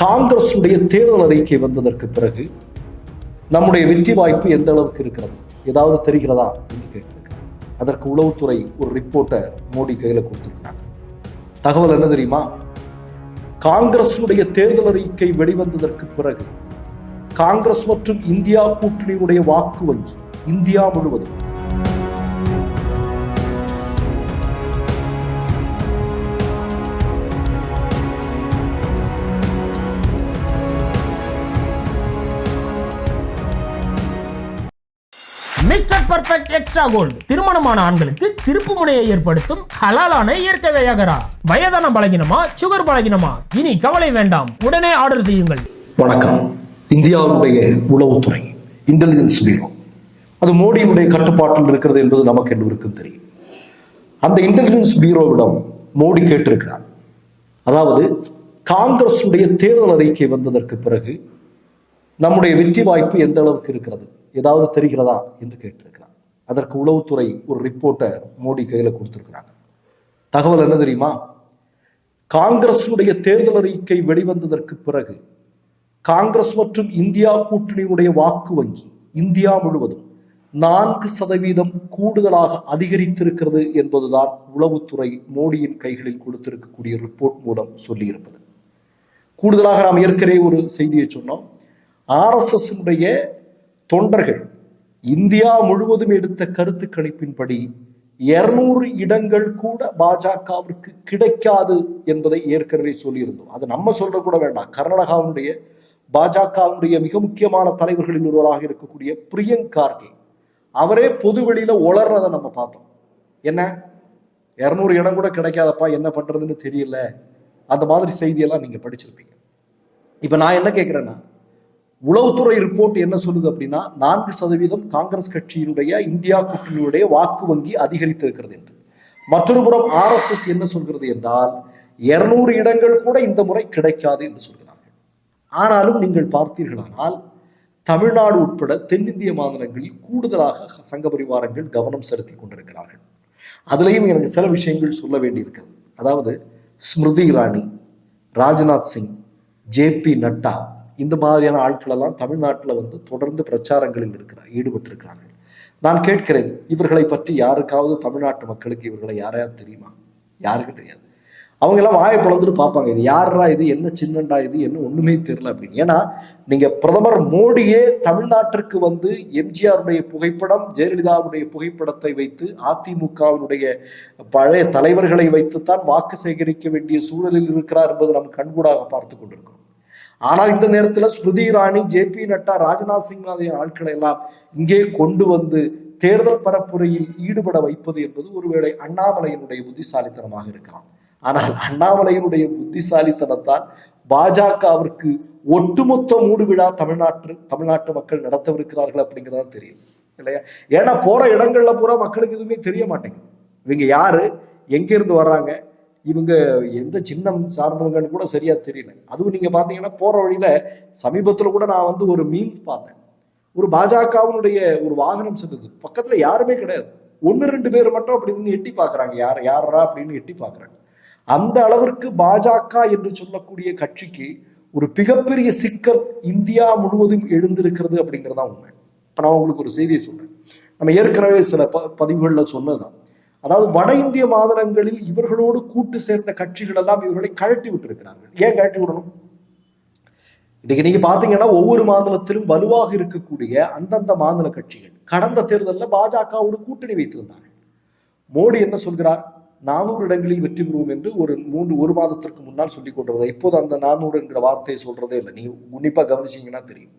காங்கிரஸுடைய தேர்தல் அறிக்கை வந்ததற்கு பிறகு நம்முடைய வெற்றி வாய்ப்பு எந்த அளவுக்கு இருக்கிறது? ஏதாவது தெரிகிறதா என்று கேட்டிருக்கிறார். அதற்கு உளவுத்துறை ஒரு ரிப்போர்ட்டை மோடி கையில் கொடுத்துருக்கிறாங்க தகவல் என்ன தெரியுமா? காங்கிரசுடைய தேர்தல் அறிக்கை வெளிவந்ததற்கு பிறகு காங்கிரஸ் மற்றும் இந்தியா கூட்டணியுடைய வாக்கு வங்கி இந்தியா முழுவதும் பர்ஃபெக்ட் எக்ஸ்ட்ரா கோல்டு திருமணமான ஆண்களுக்கு திருப்பு முனையை ஏற்படுத்தும் ஹலாலான இயற்கை வையகரா. வயதான பலகினமா சுகர் பலகினமா? இனி கவலை வேண்டாம். உடனே ஆர்டர் செய்யுங்கள். வணக்கம். இந்தியாவுடைய உளவுத்துறை இன்டெலிஜென்ஸ் பியூரோ அது மோடியினுடைய கட்டுப்பாட்டில் இருக்கிறது என்பது நமக்கு எல்லோருக்கும் தெரியும். அந்த இன்டெலிஜென்ஸ் பியூரோவிடம் மோடி கேட்டிருக்கிறார். அதாவது காங்கிரசுடைய தேர்தல் அறிக்கை வந்ததற்கு பிறகு நம்முடைய வெற்றி வாய்ப்பு எந்த அளவுக்கு இருக்கிறது? ஏதாவது தெரிகிறதா? என்று கேட்டிருக்கிறார். அதற்கு உளவுத்துறை ஒரு ரிப்போர்ட்டை மோடி கையில் கொடுத்துருக்குறாங்க. தகவல் என்ன தெரியுமா? காங்கிரசுடைய தேர்தல் அறிக்கை வெளிவந்ததற்கு பிறகு காங்கிரஸ் மற்றும் இந்தியா கூட்டணியுடைய வாக்கு வங்கி இந்தியா முழுவதும் நான்கு சதவீதம் கூடுதலாக அதிகரித்திருக்கிறது என்பதுதான் உளவுத்துறை மோடியின் கைகளில் கொடுத்திருக்கக்கூடிய ரிப்போர்ட் மூலம் சொல்லியிருப்பது. கூடுதலாக நாம் ஏற்கனவே ஒரு செய்தியை சொன்னோம். ஆர்எஸ்எஸ் தொண்டர்கள் இந்தியா முழுவதும் எடுத்த கருத்து கணிப்பின்படி இருநூறு இடங்கள் கூட பாஜகவிற்கு கிடைக்காது என்பதை ஏற்கனவே சொல்லியிருந்தோம். அது நம்ம சொல்ற கூட வேண்டாம். கர்நாடகாவுடைய பாஜகவுடைய மிக முக்கியமான தலைவர்களில் ஒருவராக இருக்கக்கூடிய பிரியங்க் கார்கே. அவரே பொது வெளியில உளர்றதை நம்ம பார்த்தோம். என்ன? இருநூறு இடம் கூட கிடைக்காதப்பா என்ன பண்றதுன்னு தெரியல. அந்த மாதிரி செய்தியெல்லாம் நீங்க படிச்சிருப்பீங்க. இப்ப நான் என்ன கேட்கிறேன்னா உளவுத்துறை ரிப்போர்ட் என்ன சொல்லுது அப்படின்னா நான்கு சதவீதம் காங்கிரஸ் கட்சியினுடைய இந்தியா கூட்டணியுடைய வாக்கு வங்கி அதிகரித்திருக்கிறது என்று. மற்றொரு புறம் ஆர்எஸ்எஸ் என்ன சொல்கிறது என்றால் இருநூறு இடங்கள் கூட இந்த முறை கிடைக்காது என்று சொல்கிறார்கள். ஆனாலும் நீங்கள் பார்த்தீர்களானால் தமிழ்நாடு உட்பட தென்னிந்திய மாநிலங்களில் கூடுதலாக சங்க பரிவாரங்கள் கவனம் செலுத்தி கொண்டிருக்கிறார்கள். அதுலேயும் எனக்கு சில விஷயங்கள் சொல்ல வேண்டியிருக்கிறது. அதாவது ஸ்மிருதி இரானி ராஜ்நாத் சிங் ஜேபி நட்டா இந்த மாதிரியான ஆட்கள் எல்லாம் தமிழ்நாட்டில் வந்து தொடர்ந்து பிரச்சாரங்களில் இருக்கிறார் ஈடுபட்டிருக்கிறார்கள். நான் கேட்கிறேன் இவர்களை பற்றி யாருக்காவது தமிழ்நாட்டு மக்களுக்கு இவர்களை யாரையாவது தெரியுமா? யாருக்கு தெரியாது. அவங்க எல்லாம் வாயை பிளந்துட்டு பார்ப்பாங்க இது யாரா இது என்ன சின்னண்டா இது என்ன ஒண்ணுமே தெரியல அப்படின்னு. ஏன்னா நீங்க பிரதமர் மோடியே தமிழ்நாட்டிற்கு வந்து எம்ஜிஆருடைய புகைப்படம் ஜெயலலிதாவுடைய புகைப்படத்தை வைத்து அதிமுகவினுடைய பழைய தலைவர்களை வைத்துத்தான் வாக்கு சேகரிக்க வேண்டிய சூழலில் இருக்கிறார் என்பது நம் கண்கூடாக பார்த்து கொண்டிருக்கிறோம். ஆனால் இந்த நேரத்தில் ஸ்மிருதி இராணி ஜே பி நட்டா ராஜ்நாத் சிங் மாதிரியான ஆட்களை எல்லாம் இங்கே கொண்டு வந்து தேர்தல் பரப்புரையில் ஈடுபட வைப்பது என்பது ஒருவேளை அண்ணாமலையினுடைய புத்திசாலித்தனமாக இருக்கலாம். ஆனால் அண்ணாமலையினுடைய புத்திசாலித்தனத்தால் பாஜகவிற்கு ஒட்டுமொத்த மூடுவிழா தமிழ்நாட்டு தமிழ்நாட்டு மக்கள் நடத்தவிருக்கிறார்கள் அப்படிங்கிறதான் தெரியுது இல்லையா? ஏன்னா போற இடங்கள்ல பூரா மக்களுக்கு எதுவுமே தெரிய மாட்டேங்குது. இவங்க யாரு? எங்கிருந்து வர்றாங்க? இவங்க எந்த சின்னம் சார்ந்தவங்கன்னு கூட சரியா தெரியல. அதுவும் நீங்க பாத்தீங்கன்னா போற வழியில சமீபத்துல கூட நான் வந்து ஒரு மீன் பார்த்தேன். ஒரு பாஜகவினுடைய ஒரு வாகனம் சென்றது. பக்கத்துல யாருமே கிடையாது. ஒன்னு ரெண்டு பேர் மட்டும் அப்படின்னு எட்டி பாக்குறாங்க யார் யாரா அப்படின்னு எட்டி பாக்குறாங்க அந்த அளவிற்கு பாஜக என்று சொல்லக்கூடிய கட்சிக்கு ஒரு மிகப்பெரிய சிக்கல் இந்தியா முழுவதும் எழுந்திருக்கிறது அப்படிங்கிறதா உண்மை. இப்ப நான் உங்களுக்கு ஒரு செய்தியை சொல்றேன். நம்ம ஏற்கனவே சில ப பதிவுகள்ல சொன்னதுதான். அதாவது வட இந்திய மாநிலங்களில் இவர்களோடு கூட்டு சேர்ந்த கட்சிகள் எல்லாம் இவர்களை கழட்டி விட்டிருக்கிறார்கள். ஏன் கழட்டி விடணும்? இன்னைக்கு நீங்க பாத்தீங்கன்னா ஒவ்வொரு மாநிலத்திலும் வலுவாக இருக்கக்கூடிய அந்தந்த மாநில கட்சிகள் கடந்த தேர்தலில் பாஜகவோடு கூட்டணி வைத்திருந்தார்கள். மோடி என்ன சொல்கிறார்? நானூறு இடங்களில் வெற்றி பெறுவோம் என்று ஒரு மூன்று ஒரு மாதத்திற்கு முன்னால் சொல்லிக் கொண்டிருந்தது. இப்போது அந்த நானூறு என்கிற வார்த்தையை சொல்றதே இல்லை. நீங்க உன்னிப்பா கவனிச்சீங்கன்னா தெரியும்.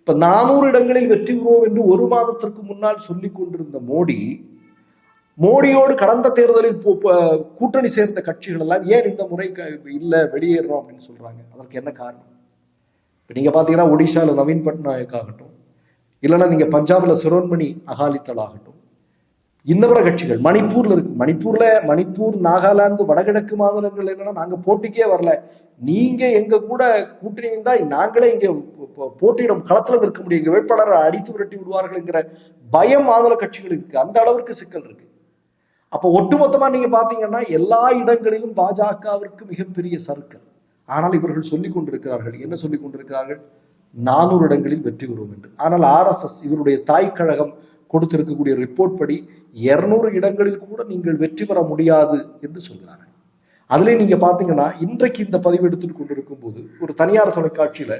இப்ப நானூறு இடங்களில் வெற்றி பெறுவோம் என்று ஒரு மாதத்திற்கு முன்னால் சொல்லிக் கொண்டிருந்த மோடி மோடியோடு கடந்த தேர்தலில் கூட்டணி சேர்ந்த கட்சிகள் எல்லாம் ஏன் இந்த முறை இல்லை வெளியேறோம் அப்படின்னு சொல்றாங்க. அதற்கு என்ன காரணம்? இப்போ நீங்கள் பார்த்தீங்கன்னா ஒடிஷாவில் நவீன் பட்நாயக் ஆகட்டும் இல்லைன்னா நீங்கள் பஞ்சாபில் சிரோன்மணி அகாலித்தல் ஆகட்டும் இன்னவர கட்சிகள் மணிப்பூர்ல இருக்கு. மணிப்பூர்ல மணிப்பூர் நாகாலாந்து வடகிழக்கு மாநிலங்கள் என்னன்னா நாங்கள் போட்டிக்கே வரல. நீங்க எங்க கூட கூட்டணி இருந்தா நாங்களே இங்க போட்டியிடம் போட்டியிடும் களத்துல நிற்க முடியும். எங்க வேட்பாளரை அடித்து விரட்டி விடுவார்கள்ங்கிற பயம் மாநில கட்சிகளுக்கு. இருக்கு. அந்த அளவிற்கு சிக்கல் இருக்கு. அப்போ ஒட்டுமொத்தமாக நீங்கள் பார்த்தீங்கன்னா எல்லா இடங்களிலும் பாஜகவிற்கு மிகப்பெரிய சறுக்கல். ஆனால் இவர்கள் சொல்லிக் கொண்டிருக்கிறார்கள். என்ன சொல்லிக் கொண்டிருக்கிறார்கள்? நானூறு இடங்களில் வெற்றி பெறுவோம் என்று. ஆனால் ஆர்எஸ்எஸ் இவருடைய தாய் கழகம் கொடுத்திருக்கக்கூடிய ரிப்போர்ட் படி இருநூறு இடங்களில் கூட நீங்கள் வெற்றி பெற முடியாது என்று சொல்கிறார்கள். அதுலேயும் நீங்க பாத்தீங்கன்னா இன்றைக்கு இந்த பதிவு எடுத்துட்டு கொண்டிருக்கும் போது ஒரு தனியார் தொலைக்காட்சியில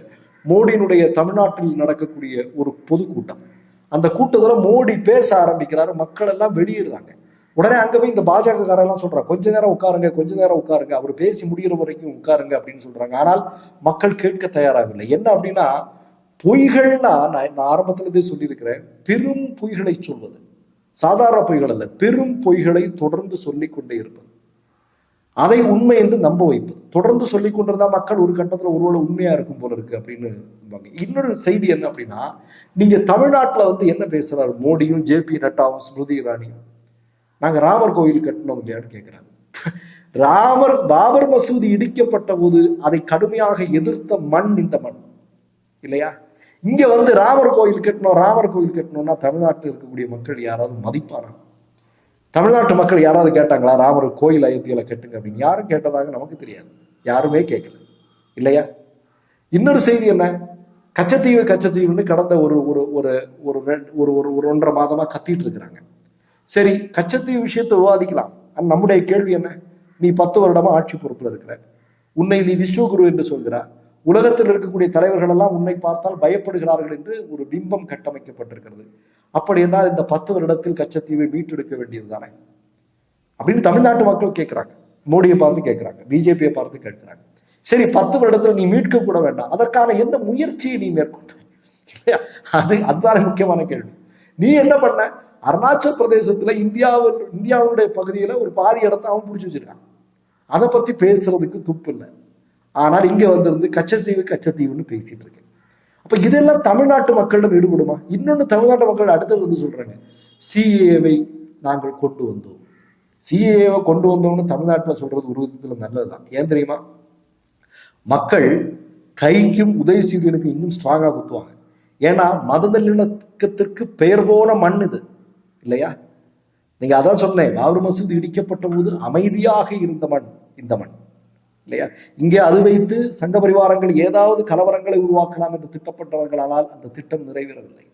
மோடியினுடைய தமிழ்நாட்டில் நடக்கக்கூடிய ஒரு பொதுக்கூட்டம். அந்த கூட்டத்தில் மோடி பேச ஆரம்பிக்கிறாரு. மக்கள் எல்லாம் வெளியிடுறாங்க உடனே அங்க போய் இந்த பாஜக காரெல்லாம் சொல்றாங்க கொஞ்ச நேரம் உட்காருங்க கொஞ்ச நேரம் உட்காருங்க அவர் பேசி முடிகிற வரைக்கும் உட்காருங்க அப்படின்னு சொல்றாங்க. ஆனால் மக்கள் கேட்க தயாராகவில்லை. என்ன அப்படின்னா பொய்கள்னா நான் நான் ஆரம்பத்துல இருந்தே சொல்லியிருக்கிறேன் பெரும் பொய்களை சொல்வது. சாதாரண பொய்கள் அல்ல பெரும் பொய்களை தொடர்ந்து சொல்லி கொண்டே இருப்பது. அதை உண்மை என்று நம்ப வைப்பது. தொடர்ந்து சொல்லிக் கொண்டிருந்தா மக்கள் ஒரு கட்டத்துல ஒருவேளை உண்மையா இருக்கும் போல இருக்கு அப்படின்னு இன்னொரு செய்தி என்ன அப்படின்னா நீங்க தமிழ்நாட்டுல வந்து என்ன பேசுறாரு? மோடியும் ஜே பி நட்டாவும் ஸ்மிருதி இரானியும். நாங்க ராமர் கோயில் கட்டணும் இல்லையான்னு கேட்கிறாங்க ராமர் பாபர் மசூதி இடிக்கப்பட்ட போது அதை கடுமையாக எதிர்த்த மண் இந்த மண். இல்லையா? இங்க வந்து ராமர் கோயில் கட்டணும் ராமர் கோயில் கட்டணும்னா தமிழ்நாட்டில் இருக்கக்கூடிய மக்கள் யாராவது மதிப்பானா தமிழ்நாட்டு மக்கள் யாராவது கேட்டாங்களா ராமர் கோயில் அயோத்தியில கட்டுங்க அப்படின்னு? யாரும் கேட்டதாக நமக்கு தெரியாது. யாருமே கேட்கல இல்லையா? இன்னொரு செய்தி என்ன? கச்சத்தீவு கச்சத்தீவுன்னு கடந்த ஒரு ஒரு ஒரு ஒரு ஒரு ஒரு ஒரு ஒன்றரை மாதமா கத்திட்டு இருக்கிறாங்க. சரி கச்சத்தீவு விஷயத்தை விவாதிக்கலாம். நம்முடைய கேள்வி என்ன? நீ பத்து வருடமா ஆட்சி பொறுப்புல இருக்கிற. உன்னை நீ விஸ்வகுரு என்று சொல்கிறார் உலகத்தில் இருக்கக்கூடிய தலைவர்கள் எல்லாம் உன்னை பார்த்தால் பயப்படுகிறார்கள் என்று ஒரு பிம்பம் கட்டமைக்கப்பட்டிருக்கிறது. அப்படி என்றால் இந்த பத்து வருடத்தில் கச்சத்தீவை மீட்டெடுக்க வேண்டியது தானே? அப்படின்னு தமிழ்நாட்டு மக்கள் கேட்கிறாங்க மோடியை பார்த்து கேட்கிறாங்க பிஜேபியை பார்த்து கேட்கிறாங்க சரி பத்து வருடத்துல நீ மீட்க கூட வேண்டாம். அதற்கான எந்த முயற்சியை நீ மேற்கொண்ட? அது அதுதான் முக்கியமான கேள்வி. நீ என்ன பண்ண? அருணாச்சல் பிரதேசத்துல இந்தியாவில் இந்தியாவுடைய பகுதியில ஒரு பாதி இடத்த அவன் பிடிச்சி வச்சிருக்கான். அதை பத்தி பேசுறதுக்கு துப்பு இல்லை. ஆனால் இங்க வந்திருந்து கச்சத்தீவு கச்சத்தீவுன்னு பேசிட்டு இருக்கேன் அப்ப இதெல்லாம் தமிழ்நாட்டு மக்களிடம் ஈடுபடுமா? இன்னொன்று தமிழ்நாட்டு மக்கள் அடுத்தது வந்து சொல்றாங்க சிஏவை நாங்கள் கொண்டு வந்தோம். சிஏவை கொண்டு வந்தோம்னு தமிழ்நாட்டில் சொல்றது ஒரு விதத்துல நல்லதுதான். ஏன் தெரியுமா? மக்கள் கைக்கும் உதயசூரியனுக்கு இன்னும் ஸ்ட்ராங்காக குத்துவாங்க. ஏன்னா மத நல்லிணக்கத்திற்கு பெயர் போன மண் இது. இல்லையா? நீங்க அதான் சொன்னேன் பாபர் மசூதி இடிக்கப்பட்ட போது அமைதியாக இருந்த மண் இந்த மண். இல்லையா? இங்கே அது வைத்து சங்க பரிவாரங்கள் ஏதாவது கலவரங்களை உருவாக்கலாம் என்று திட்டப்பட்டவர்களானால் அந்த திட்டம் நிறைவேறவில்லை.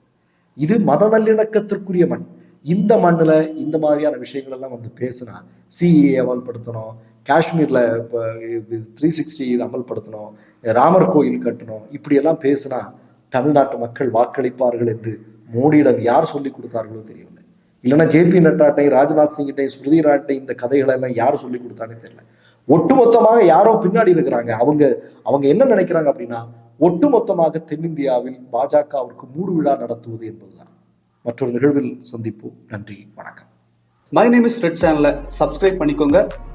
இது மத நல்லிணக்கத்திற்குரிய மண். இந்த மண்ணுல இந்த மாதிரியான விஷயங்கள் எல்லாம் வந்து பேசினா சிஏ அமல்படுத்தணும் காஷ்மீர்ல த்ரீ சிக்ஸ்டி இது அமல்படுத்தணும் ராமர் கோயில் கட்டணும் இப்படியெல்லாம் பேசினா தமிழ்நாட்டு மக்கள் வாக்களிப்பார்கள் என்று மோடியிடம் யார் சொல்லி கொடுத்தார்களோ தெரியவில்லை. இல்லைன்னா ஜேபி நட்டாட்டை ராஜ்நாத் சிங்கிட்டை ஸ்மிருதி இரானிட்டை இந்த கதைகளை எல்லாம் யார் சொல்லி கொடுத்தானே தெரியல. ஒட்டுமொத்தமாக யாரோ பின்னாடி இருக்கிறாங்க. அவங்க அவங்க என்ன நினைக்கிறாங்க அப்படின்னா ஒட்டுமொத்தமாக தென்னிந்தியாவில் பாஜகவிற்கு மூடு விழா நடத்துவது என்பதுதான். மற்றொரு நிகழ்வில் சந்திப்போம். நன்றி வணக்கம். மை நேம் இஸ் ரெட் சேனலை சப்ஸ்கிரைப் பண்ணிக்கோங்க.